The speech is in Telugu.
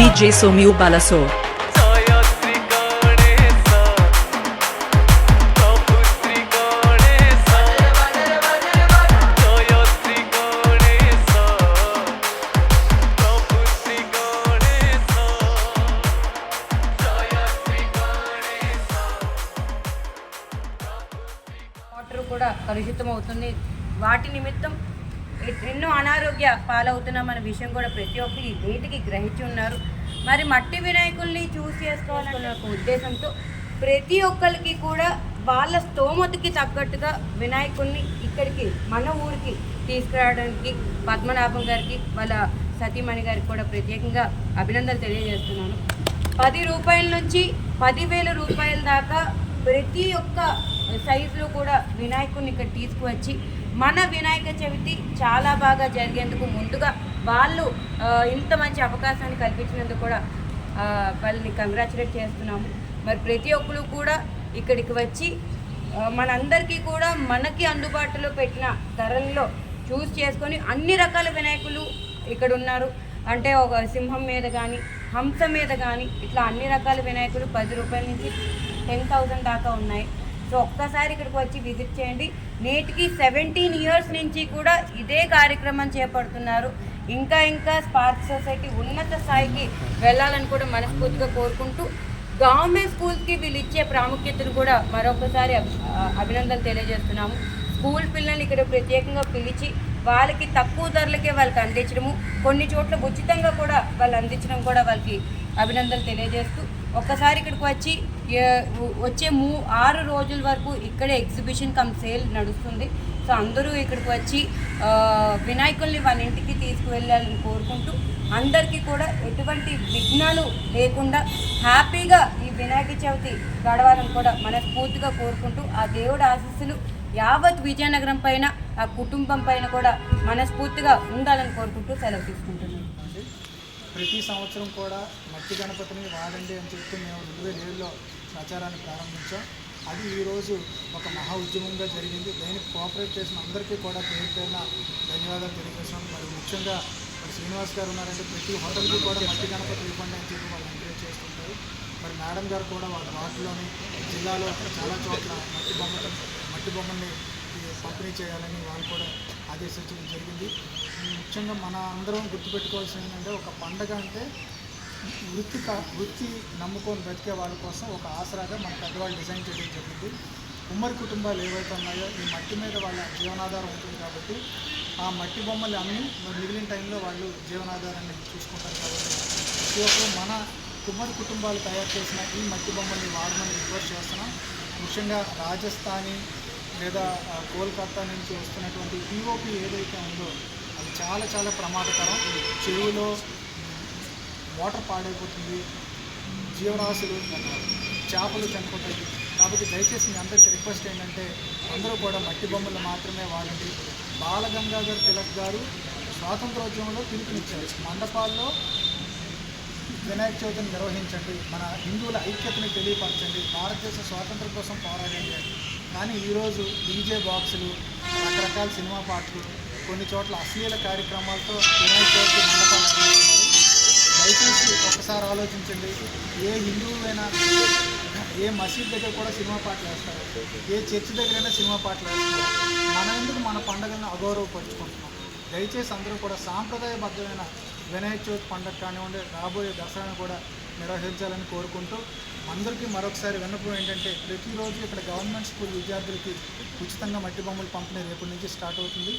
DJ Somiu Balasore. Shri Shri water కూడా కలుషితం అవుతుంది వాటి నిమిత్తం ఎన్నో అనారోగ్య పాలవుతున్నామన్న విషయం కూడా ప్రతి ఒక్కరు నేటికి గ్రహించి ఉన్నారు. మరి మట్టి వినాయకుల్ని చూస్ చేసుకోవాలనే ఒక ఉద్దేశంతో ప్రతి ఒక్కరికి కూడా వాళ్ళ స్తోమతకి తగ్గట్టుగా వినాయకుల్ని ఇక్కడికి మన ఊరికి తీసుకురావడానికి పద్మనాభం గారికి వాళ్ళ సతీమణి గారికి కూడా ప్రత్యేకంగా అభినందనలు తెలియజేస్తున్నాను. పది రూపాయల నుంచి పదివేల రూపాయల దాకా ప్రతి ఒక్క సైజులో కూడా వినాయకుడిని ఇక్కడ తీసుకువచ్చి మన వినాయక చవితి చాలా బాగా జరిగేందుకు ముందుగా వాళ్ళు ఇంత మంచి అవకాశాన్ని కల్పించినందుకు కూడా వాళ్ళని కంగ్రాచులేట్ చేస్తున్నాము. మరి ప్రతి ఒక్కరు కూడా ఇక్కడికి వచ్చి మనందరికీ కూడా మనకి అందుబాటులో పెట్టిన ధరల్లో చూస్ చేసుకొని అన్ని రకాల వినాయకులు ఇక్కడ ఉన్నారు. అంటే ఒక సింహం మీద కానీ హంస మీద కానీ ఇట్లా అన్ని రకాల వినాయకులు పది రూపాయల నుంచి టెన్ థౌజండ్ దాకా ఉన్నాయి. సో ఒక్కసారి ఇక్కడికి వచ్చి విజిట్ చేయండి. నేటికి సెవెంటీన్ ఇయర్స్ నుంచి కూడా ఇదే కార్యక్రమం చేపడుతున్నారు. ఇంకా ఇంకా స్పార్క్ సొసైటీ ఉన్నత స్థాయికి వెళ్ళాలని కూడా మనస్ఫూర్తిగా కోరుకుంటూ గవర్నమెంట్ స్కూల్స్కి వీళ్ళు ఇచ్చే ప్రాముఖ్యతను కూడా మరొకసారి అభి- అభినందనలు తెలియజేస్తున్నాము. స్కూల్ పిల్లల్ని ఇక్కడ ప్రత్యేకంగా పిలిచి వాళ్ళకి తక్కువ ధరలకే వాళ్ళకి అందించడము కొన్ని చోట్ల ఉచితంగా కూడా వాళ్ళు అందించడం కూడా వాళ్ళకి అభినందనలు తెలియజేస్తూ ఒక్కసారి ఇక్కడికి వచ్చి వచ్చే మూ ఆరు రోజుల వరకు ఇక్కడే ఎగ్జిబిషన్ కమ్ సేల్ నడుస్తుంది. సో అందరూ ఇక్కడికి వచ్చి వినాయకుల్ని వాళ్ళ ఇంటికి తీసుకువెళ్ళాలని కోరుకుంటూ అందరికీ కూడా ఎటువంటి విఘ్నాలు లేకుండా హ్యాపీగా ఈ వినాయక చవితి గడవాలని కూడా మనస్ఫూర్తిగా కోరుకుంటూ ఆ దేవుడి ఆశీస్సులు యావత్ విజయనగరం పైన ఆ కుటుంబం పైన కూడా మనస్ఫూర్తిగా ఉండాలని కోరుకుంటూ సెలవు తీసుకుంటున్నాను. ప్రతి సంవత్సరం కూడా మట్టి గణపతిని వాడండి అని చెప్తూ మేము రెండు వేల ఏడులో ప్రచారాన్ని ప్రారంభించాం. అది ఈరోజు ఒక మహా ఉద్యమంగా జరిగింది. దానికి కోఆపరేట్ చేసిన అందరికీ కూడా పేరు పేరున ధన్యవాదాలు తెలియజేస్తున్నాం. మరి ముఖ్యంగా మరి శ్రీనివాస్ గారు ఉన్నారంటే ప్రతి హోటల్కి కూడా మట్టి గణపతి ఇవ్వండి అని చెప్పి వాళ్ళు ఎంకరేజ్ చేస్తుంటారు. మరి మేడం గారు కూడా వాళ్ళ వార్డులోని జిల్లాలో చాలా చోట్ల మట్టి బొమ్మలు మట్టి బొమ్మల్ని పంపిణీ చేయాలని వాళ్ళు కూడా ఆదేశించడం జరిగింది. ముఖ్యంగా మన అందరం గుర్తుపెట్టుకోవాల్సింది ఏంటంటే ఒక పండగ అంటే వృత్తి వృత్తి నమ్ముకొని బ్రతికే వాళ్ళ కోసం ఒక ఆసరాగా మన పెద్దవాళ్ళు డిజైన్ చేయడం జరిగింది. ఉమ్మడి కుటుంబాలు ఏవైతే ఉన్నాయో ఈ మట్టి మీద వాళ్ళ జీవనాధారం ఉంటుంది కాబట్టి ఆ మట్టి బొమ్మలు అమ్మి మిగిలిన టైంలో వాళ్ళు జీవనాధారాన్ని చూసుకుంటారు కాబట్టి ప్రతి ఒక్కరు మన కుమ్మడి కుటుంబాలు తయారు చేసిన ఈ మట్టి బొమ్మల్ని వాడమని రిక్వెస్ట్ చేస్తున్నాం. ముఖ్యంగా రాజస్థానీ లేదా కోల్కతా నుంచి వస్తున్నటువంటి పిఓపి ఏదైతే ఉందో అది చాలా చాలా ప్రమాదకరం. చెరువులో వాటర్ పాడైపోతుంది. జీవరాశులు చేపలు చనిపోతాయి. కాబట్టి దయచేసి మీ అందరికీ రిక్వెస్ట్ ఏంటంటే అందరూ కూడా మట్టి బొమ్మలు మాత్రమే వాడండి. బాలగంగాధర్ తిలక్ గారు స్వాతంత్రోద్యమంలో పిలుపునిచ్చారు. మండపాల్లో వినాయక చవితిని నిర్వహించండి. మన హిందువుల ఐక్యతని తెలియపరచండి. భారతదేశ స్వాతంత్రం కోసం పోరాడండి. కానీ ఈరోజు డీజే బాక్సులు రకరకాల సినిమా పాటలు కొన్ని చోట్ల అశ్లీల కార్యక్రమాలతో వినాయక చవితి మండపాలు దయచేసి ఒకసారి ఆలోచించండి. ఏ హిందువులైనా ఏ మసీద్ దగ్గర కూడా సినిమా పాటలు వేస్తారు. ఏ చర్చ్ దగ్గరైనా సినిమా పాటలు వేస్తారు. మన ఎందుకు మన పండుగలను అగౌరవపరుచుకుంటున్నాం? దయచేసి అందరూ కూడా సాంప్రదాయబద్ధమైన వినాయక చవితి పండుగ కానివ్వండి రాబోయే దసరాను కూడా నిర్వహించాలని కోరుకుంటూ అందరికీ మరొకసారి విన్నపం ఏంటంటే ప్రతిరోజు ఇక్కడ గవర్నమెంట్ స్కూల్ విద్యార్థులకి ఉచితంగా మట్టి బొమ్మలు పంపిణీ రేపటి నుంచి స్టార్ట్ అవుతుంది.